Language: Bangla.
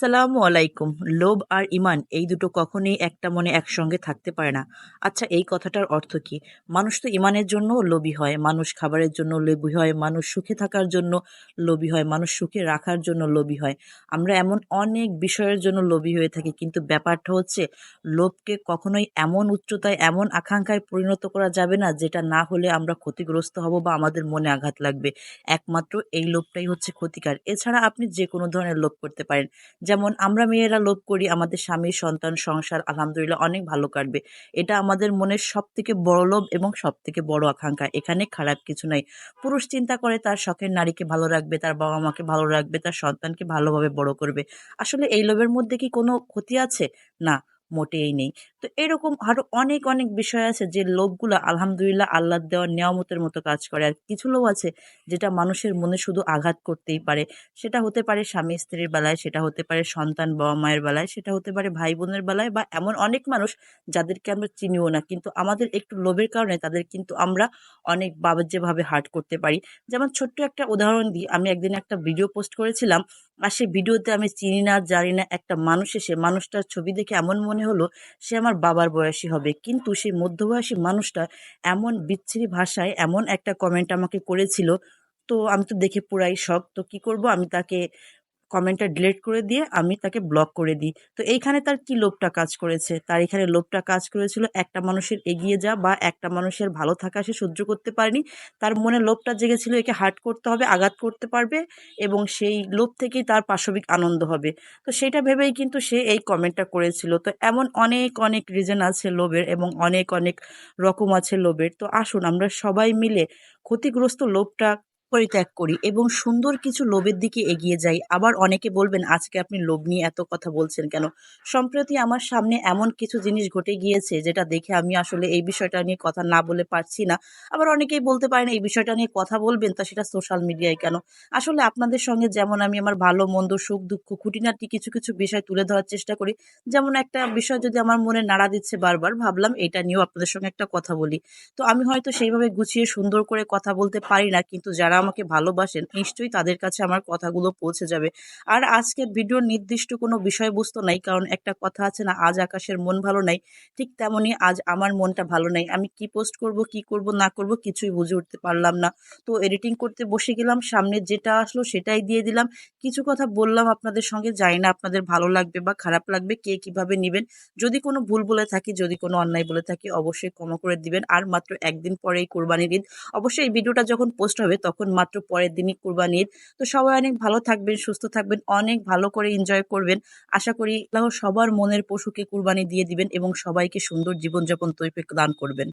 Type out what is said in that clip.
আসসালামু আলাইকুম। লোভ আর ইমান এই দুটো কখনোই একটা মনে একসঙ্গে থাকতে পারে না। আচ্ছা এই কথাটার অর্থ কি? মানুষ তো ইমানের জন্য লোভী হয়, মানুষ খাবারের জন্য লোভী হয়, মানুষ সুখে থাকার জন্য লোভী হয়, মানুষ সুখে রাখার জন্য লোভী হয়। আমরা এমন অনেক বিষয়ের জন্য লোভী হয়ে থাকি, কিন্তু ব্যাপারটা হচ্ছে, লোভকে কখনোই এমন উচ্চতায়, এমন আকাঙ্ক্ষায় পরিণত করা যাবে না, যেটা না হলে আমরা ক্ষতিগ্রস্ত হব বা আমাদের মনে আঘাত লাগবে। একমাত্র এই লোভটাই হচ্ছে ক্ষতিকার। এছাড়া আপনি যে কোনো ধরনের লোভ করতে পারেন যেমন আমরা মেয়েরা লোভ করি, আমাদের স্বামী সন্তান, সংসার, আলহামদুলিল্লাহ অনেক ভালো কাটবে। এটা আমাদের মনের সব থেকে বড় লোভ এবং সব থেকে বড় আকাঙ্ক্ষা। এখানে খারাপ কিছু নাই। পুরুষ চিন্তা করে তার শখের নারীকে ভালো রাখবে, তার বাবা মাকে ভালো রাখবে, তার সন্তানকে ভালোভাবে বড় করবে। আসলে এই লোভের মধ্যে কি কোনো ক্ষতি আছে? না। মোটেই নেই। তো এরকম আরও অনেক অনেক বিষয় আছে যে লোভগুলো আলহামদুলিল্লাহ আল্লাহর দেওয়ার নিয়ামতের মতো কাজ করে। আর কিছু লোভ আছে যেটা মানুষের মনে শুধু আঘাত করতেই পারে। সেটা হতে পারে স্বামী স্ত্রীর বেলায়, সেটা হতে পারে সন্তান বাবা মায়ের বেলায়, সেটা হতে পারে ভাই বোনের বেলায় বা এমন অনেক মানুষ যাদেরকে আমরা চিনিও না। কিন্তু আমাদের একটু লোভের কারণে তাদের কিন্তু আমরা অনেক বাজেভাবে হার্ট করতে পারি। যেমন ছোট্ট একটা উদাহরণ দিই। আমি একদিন একটা ভিডিও পোস্ট করেছিলাম আর সেই ভিডিওতে আমি চিনি না, জানি না একটা মানুষ এসে মানুষটার ছবি দেখে এমন মনে হলো সে আমার বাবার বয়সী হবে। কিন্তু সেই মধ্যবয়সী মানুষটা এমন বিচ্ছিরি ভাষায় এমন একটা কমেন্ট আমাকে করেছিল। তো আমি তো দেখে পুরাই শখ তো কী করব? আমি তাকে কমেন্টটা ডিলিট করে দিয়ে আমি তাকে ব্লক করে দিই। তো এইখানে তার কি লোভটা কাজ করেছে? তার এখানে লোভটা কাজ করেছিল একটা মানুষের এগিয়ে যা বা একটা মানুষের ভালো থাকা সে সহ্য করতে পারেনি। তার মনে লোভটা জেগেছিল, একে হার্ট করতে হবে, আঘাত করতে পারবে এবং সেই লোভ থেকেই তার পাশবিক আনন্দ হবে। তো সেটা ভেবেই কিন্তু সে এই কমেন্টটা করেছিল। তো এমন অনেক অনেক রিজন আছে লোভের এবং অনেক অনেক রকম আছে লোভের। তো আসুন আমরা সবাই মিলে ক্ষতিগ্রস্ত লোভটা পরিত্যাগ করি এবং সুন্দর কিছু লোভের দিকে এগিয়ে যাই। আবার অনেকে বলবেন, আজকে আপনি লোভ নিয়ে এত কথা বলছেন কেন? সম্প্রতি আমার সামনে এমন কিছু জিনিস ঘটে গিয়েছে যেটা দেখে আমি আসলে এই বিষয়টা নিয়ে কথা না বলে পারছি না। আবার অনেকেই বলতে পারেন, এই বিষয়টা নিয়ে কথা বলবেন তা সেটা সোশ্যাল মিডিয়ায় কেন? আসলে আপনাদের সঙ্গে যেমন আমি আমার ভালো, মন্দ, সুখ, দুঃখ, খুঁটিনাটি কিছু কিছু বিষয় তুলে ধরার চেষ্টা করি। যেমন একটা বিষয় যদি আমার মনে নাড়া দিচ্ছে বারবার, ভাবলাম এটা নিয়েও আপনাদের সঙ্গে একটা কথা বলি। তো আমি হয়তো সেইভাবে গুছিয়ে সুন্দর করে কথা বলতে পারি না, কিন্তু যারা আমাকে ভালোবাসেন, নিশ্চয়ই তাদের কাছে আমার কথাগুলো পৌঁছে যাবে। আর আজকের ভিডিওর নির্দিষ্ট কোনো বিষয়বস্তু নাই, কারণ একটা কথা আছে না, আজ আকাশের মন ভালো নাই, ঠিক তেমনই আজ আমার মনটা ভালো নাই। আমি কি পোস্ট করব, কি করব, না করব কিছুই বুঝে উঠতে পারলাম না। তো এডিটিং করতে বসে গেলাম, সামনে যেটা আসলো সেটাই দিয়ে দিলাম। কিছু কথা বললাম আপনাদের সঙ্গে যাই না আপনাদের ভালো লাগবে বা খারাপ লাগবে, কে কীভাবে নেবেন। যদি কোনো ভুল বলে থাকি, যদি কোনো অন্যায় বলে থাকি, অবশ্যই ক্ষমা করে দিবেন। আর মাত্র একদিন পরেই কোরবানির ঈদ। অবশ্যই এই ভিডিওটা যখন পোস্ট হবে, তখন মাত্র পরের দিনই কুরবানির। তো সবাই অনেক ভালো থাকবেন, সুস্থ থাকবেন, অনেক ভালো করে এনজয় করবেন। আশা করি সবার মনের পশুকে কুরবানি দিয়ে দিবেন এবং সবাইকে সুন্দর জীবনযাপন তৈরি দান করবেন।